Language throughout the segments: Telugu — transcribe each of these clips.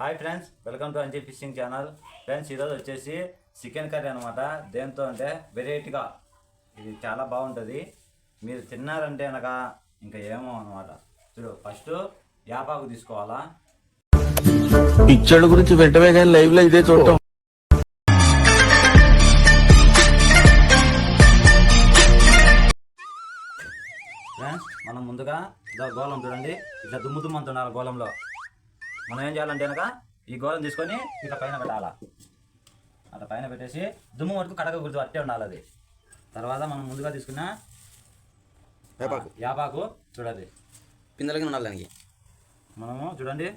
Hi friends welcome to Anji fishing channel. Friends ఈరోజు వచ్చేసి చికెన్ కర్రీ అనమాట దేంతో అంటే వెరైటీగా ఇది చాలా బాగుంటుంది. మీరు తిన్నారంటే అనక ఇంకా ఏమో అనమాట చూడు ఫస్ట్ యాపాకు తీసుకోవాలా? పిచ్చోళ్ళ గురించి వెంటనే కానీ లైవ్లో ఇదే చూడటం. ఫ్రెండ్స్ మనం ముందుగా ఇదో గోళం చూడండి. ఇట్లా దుమ్ము దుమ్ము ఉండాలి గోళంలో. మనం ఏం చేయాలంటే కనుక ఈ గోళం తీసుకొని ఇట్లా పైన పెట్టాలా. అట్లా పైన పెట్టేసి దుమ్ము వరకు కడగకూడదు అట్టే ఉండాలి అది. తర్వాత మనం ముందుగా తీసుకున్న వేపాకు యాపాకు. చూడండి. పిందెలకి ఉండాలి దానికి. మనము చూడండి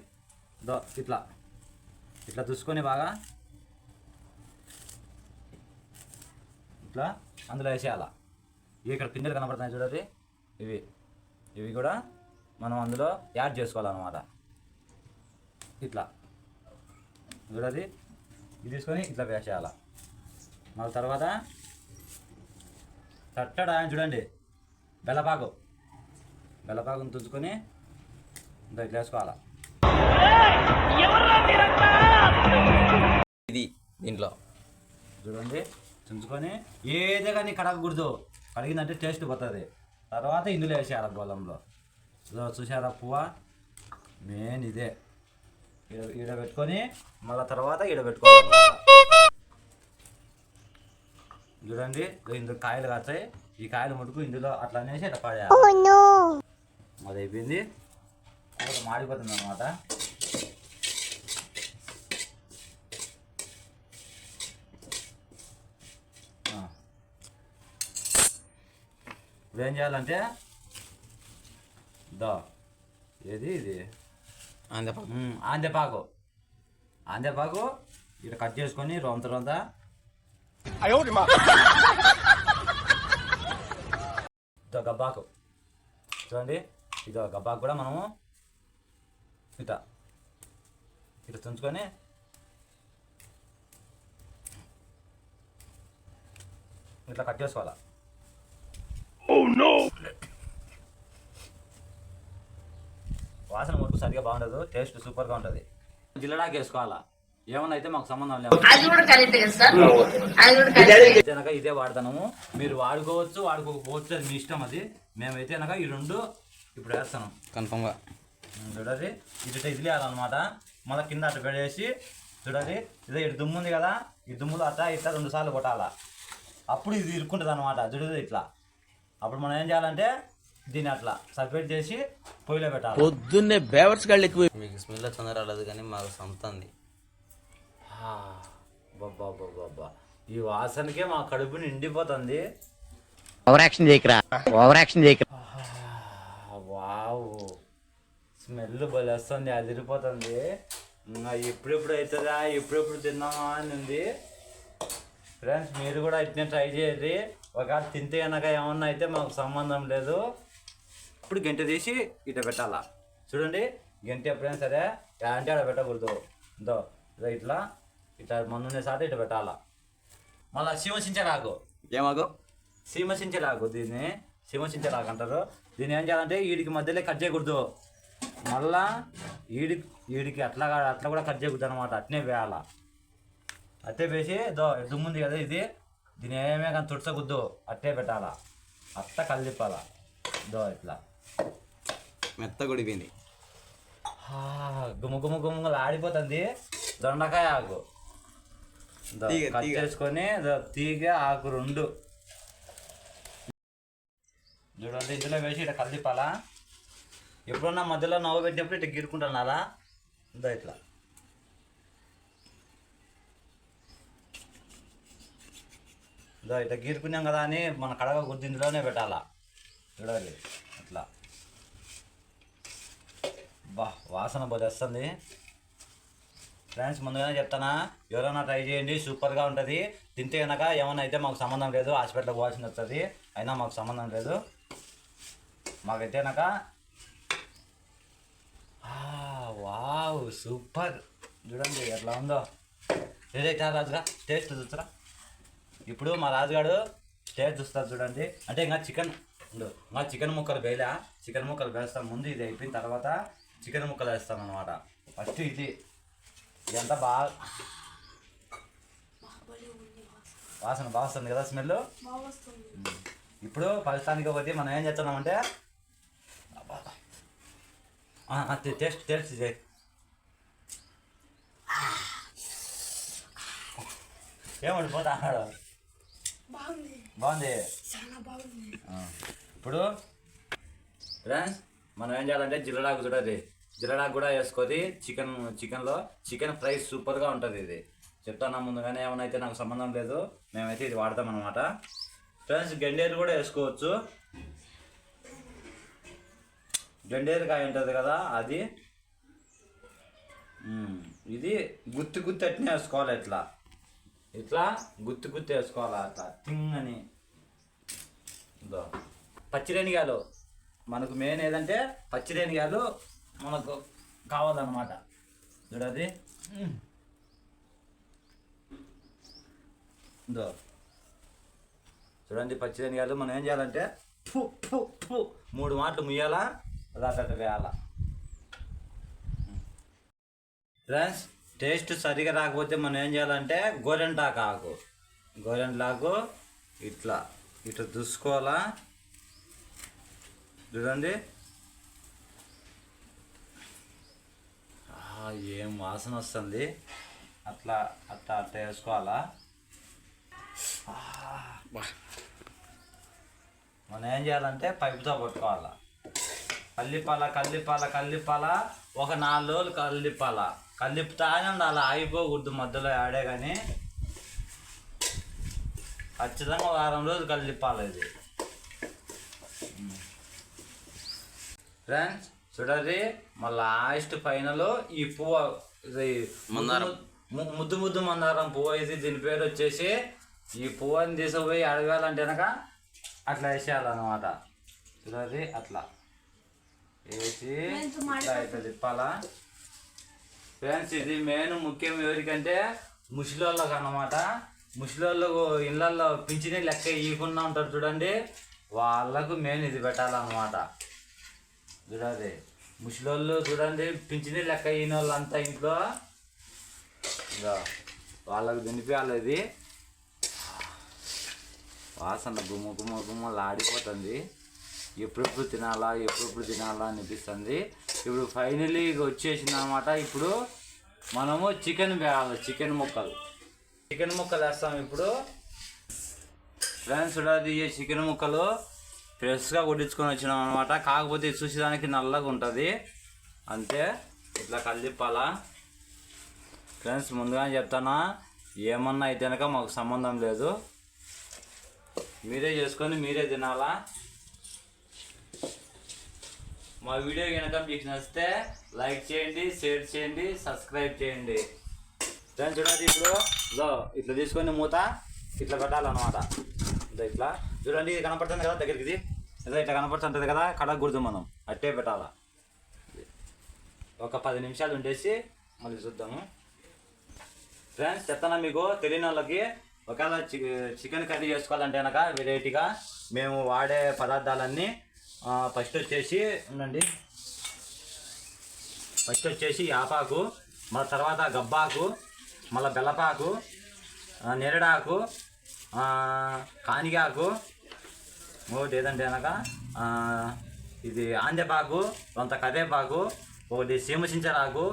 దో ఇట్లా. ఇట్లా చూసుకొని బాగా ఇట్లా అందులో వేసేయాల. ఇవి ఇక్కడ పిందెలు కనబడుతున్నాయి చూడండి. ఇవి ఇవి కూడా మనం అందులో యాడ్ చేసుకోవాలన్నమాట. ఇట్లా. చూడండి ఇది తీసుకొని ఇట్లా వేసేయాల మళ్ళీ తర్వాత తట్టడా చూడండి. బెల్లపాకు. బెల్లపాకుని తుంచుకొని ఇంత ఇట్లా వేసుకోవాలా? ఇది దీంట్లో. చూడండి. తుంచుకొని ఏదే కానీ కడగకూడదు. కడిగిందంటే టేస్ట్ పోతుంది. తర్వాత ఇందులో వేసేయాలి గోళంలో. చూసారా పువ్వ? మెయిన్ ఇదే. ఈడ పెట్టుకొని మళ్ళీ తర్వాత ఈడ పెట్టుకోవాలి చూడండి ఇదో ఇందులో కాయలు కాస్తాయి. ఈ కాయలు ముట్టుకు ఇందులో అట్లా అనేసి ఇట్లా పడేయాలి అది అయిపోయింది మాడిపోతుంది అనమాట ఇప్పుడు ఏం చేయాలంటే దా ఏది ఇది? అంతేపాకు మ్మ్, ఆందెపాకు ఆందెపాకు ఇక్కడ కట్ చేసుకొని రొంత రొంత. ఇదో గబ్బాకు. చూడండి ఇదో గబ్బాకు కూడా మనము ఇట ఇట తుంచుకొని ఇట్లా కట్ చేసుకోవాలా. వాసన మురుకు సరిగా బాగుండదు టేస్ట్ సూపర్గా ఉంటుంది. జిల్లడాకి వేసుకోవాలా? ఏమన్నా అయితే మాకు సంబంధం లేదు. కనుక ఇదే వాడతాము. మీరు వాడుకోవచ్చు వాడుకోకపోవచ్చు అది మీ ఇష్టం అది. మేమైతే కనుక ఈ రెండు ఇప్పుడు వేస్తాను. కన్ఫర్మ్గా చూడండి. ఇటు ఇది వేయాలన్నమాట మళ్ళీ కింద అటు పెడేసి చూడండి. ఇదే ఇటు దుమ్ము ఉంది కదా ఈ దుమ్ములో అట్లా ఇట్లా రెండు సార్లు కొట్టాలా. అప్పుడు ఇది ఇరుక్కుంటుంది అనమాట చూడదు ఇట్లా. అప్పుడు మనం ఏం చేయాలంటే దీన్ని అట్లా సపరేట్ చేసి పొయ్యిలో పెట్టాలి. పొద్దున్నే బేవర్స్ గాళ్ళు ఎక్కువ మీకు స్మెల్ తొందర రాలేదు కానీ మాకు సొంతంది బాబా ఈ వాసనకే మా కడుపు నిండిపోతుంది. ఓవర్ యాక్షన్ చేయకరా. ఓవర్ యాక్షన్ చేయకరా. వావ్. స్మెల్ బలేస్తుంది అదిరిపోతుంది. ఇంకా ఎప్పుడెప్పుడు అవుతుందా ఎప్పుడెప్పుడు తిందామా అని ఉంది. ఫ్రెండ్స్ మీరు కూడా ఇట్నే ట్రై చేయండి. ఒకవేళ తింటే కనుక ఏమన్నా అయితే మాకు సంబంధం లేదు. ఇప్పుడు గంట తీసి ఇట పెట్టాలా. చూడండి గంట ఎప్పుడైనా సరే అంటే అక్కడ పెట్టకూడదు. దో ఇట్లా ఇట్లా మందునే సాట ఇట పెట్టాలా. మళ్ళీ శివసించరాకు ఏమాకు సీమసించలాగు దీన్ని సీమసించలాగు అంటారు. దీన్ని ఏం చేయాలంటే వీడికి మధ్యలో కట్ చేయకూడదు. మళ్ళా ఈడి వీడికి అట్లా అట్లా కూడా కట్ చేయకూడదు అనమాట అట్నే వేయాల. అట్టే వేసి దో దుమ్ముంది కదా ఇది దీన్ని ఏమే కానీ తుడసకూడదు అట్టే పెట్టాలా. అట్ట కలిపాల దో ఇట్లా. మెత్త కొడిపోయింది హా, గుమ్మ గుమ్మ గుమ్మలు ఆడిపోతుంది దొండకాయ ఆకు. కట్. చేసుకొని తీగ ఆకు రెండు. చూడండి ఇందులో వేసి ఇట్లా కలిపాలా ఎప్పుడన్నా మధ్యలో నవ్వు పెట్టినప్పుడు ఇట్లా గీరుకుంటున్నారా ఇదో ఇట్లా. ఇదో ఇట్లా గీరుకున్నాం కదా అని మన కడగ గుర్తు ఇందులోనే పెట్టాలా? చూడాలి అట్లా బా వాసన బోధేస్తుంది ఫ్రెండ్స్ ముందుగానే చెప్తానా ఎవరైనా ట్రై చేయండి సూపర్గా ఉంటుంది. తింటే కనుక ఏమైనా అయితే మాకు సంబంధం లేదు హాస్పిటల్కి పోవాల్సి వస్తుంది. అయినా మాకు సంబంధం లేదు. మాకైతే కనుక వావ్ సూపర్. చూడండి ఎట్లా ఉందో. ఏదైతే రాజుగా టేస్ట్ చూస్తారా? ఇప్పుడు మా రాజుగాడు టేస్ట్ చూస్తారు చూడండి. అంటే ఇంకా చికెన్ ఇంకా చికెన్ ముక్కలు వేయలే. చికెన్ ముక్కలు వేస్తాం. ముందు ఇది అయిపోయిన తర్వాత చికెన్ ముక్కలు వేస్తాం అనమాట ఫస్ట్ ఇది ఎంత బాగా వాసన బాగా వస్తుంది కదా స్మెల్ ఇప్పుడు ఫలితానికి పోతే మనం ఏం చేస్తున్నామంటే టేస్ట్ టేస్ట్ చేయి. ఏమండి పోతా అన్నాడు? బాగుంది. ఆ, ఇప్పుడు ఫ్రెండ్స్ మనం ఏం చేయాలంటే జిల్లడాకు చూడది జిల్లడాకు కూడా వేసుకొని చికెన్ చికెన్లో చికెన్ ఫ్రై సూపర్గా ఉంటుంది ఇది. చెప్తాను ముందుగానే ఏమైనా అయితే నాకు సంబంధం లేదు. మేమైతే ఇది వాడతాం అనమాట ఫ్రెండ్స్ గండేరు కూడా వేసుకోవచ్చు. గండేరు కాయ ఉంటుంది కదా అది. ఇది గుత్తి గుత్తి అట్నే వేసుకోవాలి ఇట్లా. ఇట్లా గుత్తి గుత్తి వేసుకోవాలి అట్లా. టింగ్ అని ఇదో. పచ్చిరేనిగాయలు. మనకు మెయిన్ ఏదంటే పచ్చిరేనిగాయలు మనకు కావాలన్నమాట. చూడది ఇదో. చూడండి పచ్చిరేనిగాయలు మనం ఏం చేయాలంటే ఫు ఫు ఫు మూడు మాటలు ముయ్యాలా అది వేయాలా. ఫ్రెండ్స్ టేస్ట్ సరిగా రాకపోతే మనం ఏం చేయాలంటే గోరెంటాకు ఆకు. గోరెంటాకు ఇట్లా ఇట్లా దుసుకోవాలా చూడండి ఏం వాసన వస్తుంది? అట్లా అట్లా అట్లా వేసుకోవాలా. మనం ఏం చేయాలంటే పైపుతో పట్టుకోవాలా. కల్లిపాల కల్లిపాల కల్లిపాల. ఒక నాలుగు రోజులు కల్లిపాల. కల్లిపుతానే ఉండాలి. ఆగిపోకూడదు మధ్యలో ఆడే కానీ. ఖచ్చితంగా వారం రోజులు కల్లిపాలి ఇది. ఫ్రెండ్స్ చూడండి మళ్ళీ లాస్ట్ ఫైనల్ ఈ పువ్వు ఇది మందారం. ము- ముద్దు ముద్దు మందారం పువ్వు ఇది దీని పేరు వచ్చేసి ఈ పువ్వుని తీసుకుపోయి అడగాలంటే కనుక అట్లా వేసేయాలన్నమాట. చూడండి అట్లా. వేసి ఇట్లా తిప్పాలా? ఫ్రెండ్స్ ఇది మెయిన్ ముఖ్యం ఎవరికంటే ముసలోళ్ళకి అన్నమాట. ముసలోళ్ళకు ఇళ్ళల్లో పింఛని లెక్క ఇవ్వకుండా ఉంటారు చూడండి. వాళ్ళకు మెయిన్ ఇది పెట్టాలన్నమాట. చూడండి ముసలోళ్ళు చూడండి పింఛని లెక్క అయిన వాళ్ళంతా ఇంట్లో. ఇదో వాళ్ళకు తినిపించాలి ఇది. వాసన గుమ్మ గుమ్మ గుమ్మలు ఆడిపోతుంది ఎప్పుడెప్పుడు తినాలా ఎప్పుడెప్పుడు తినాలా అనిపిస్తుంది. ఇప్పుడు ఫైనలీ వచ్చేసింది అనమాట ఇప్పుడు మనము చికెన్ వేయాలి చికెన్ ముక్కలు. చికెన్ ముక్కలు వేస్తాం ఇప్పుడు. ఫ్రెండ్స్ చూడాలి ఈ చికెన్ ముక్కలు. ఫ్రెష్గా కొట్టించుకొని వచ్చినాం అనమాట కాకపోతే చూసేదానికి నల్లగా ఉంటుంది. అంతే. ఇట్లా కలిపాలా ఫ్రెండ్స్ ముందుగానే చెప్తానా ఏమన్నా అయితే కనుక మాకు సంబంధం లేదు. మీరే చేసుకొని మీరే తినాలా? మా వీడియో కనుక మీకు నచ్చితే లైక్ చేయండి షేర్ చేయండి సబ్స్క్రైబ్ చేయండి. ఫ్రెండ్స్ చూడండి ఇప్పుడు ఇట్లా తీసుకొని మూత ఇట్లా పెట్టాలన్నమాట. ఇట్లా. చూడండి ఇది కనపడుతుంది కదా దగ్గరికి ఇది? ఇట్లా కనపడుతుంటుంది కదా కడగకూడదు మనం. అట్టే పెట్టాలా? ఒక పది నిమిషాలు ఉండేసి మళ్ళీ చూద్దాము. ఫ్రెండ్స్ చెప్తాను మీకు తెలియని వాళ్ళకి ఒకవేళ చికెన్ కర్రీ చేసుకోవాలంటే కనుక వెరైటీగా మేము వాడే పదార్థాలన్నీ ఫస్ట్ వచ్చేసి ఉండండి. ఫస్ట్ వచ్చేసి యాపాకు మళ్ళీ తర్వాత గబ్బాకు మళ్ళీ బెల్లపాకు నేరడాకు నెరడాకు కానిగాకు ఇంకోటి ఏదంటే కనుక ఆ, ఇది ఆంజపాకు కొంత కరివేపాకు ఒకటి సీమసించరాకు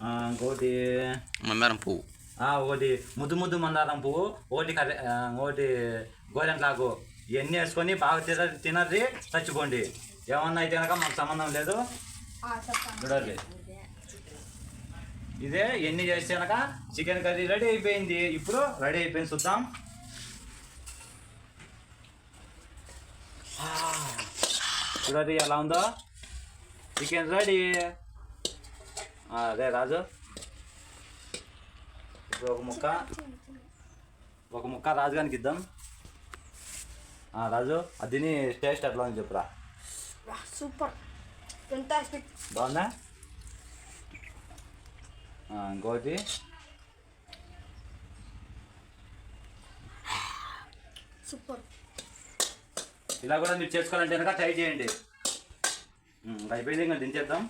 ఆ, ఇంకోటి మందారం పువ్వు. ఆ, ఒకటి ముద్దు ముద్దు మందారం పువ్వు ఒకటి ఆ, ఒకటి గోరెంట్లాకు. ఇవన్నీ వేసుకొని బాగా తిన తినది చచ్చిపోండి ఏమన్నా అయితే కనుక మాకు సంబంధం లేదు. చూడాలి ఇదే ఎన్ని చేస్తే కనుక చికెన్ కర్రీ రెడీ అయిపోయింది. ఇప్పుడు రెడీ అయిపోయింది. చూద్దాం. ఆ, చూడండి ఎలా ఉందో చికెన్ రెడీ అదే రాజు ఇప్పుడు ఒక ముక్క. ఒక ముక్క రాజుగానికి ఇద్దాం. రాజు అది టేస్ట్ ఎట్లా ఉంది చెప్పురా? సూపర్. బాగుందా? ఇంకోటి. సూపర్. ఇలా కూడా మీరు చేసుకోవాలంటే కనుక ట్రై చేయండి. అయిపోయింది ఇంకా దించేద్దాం.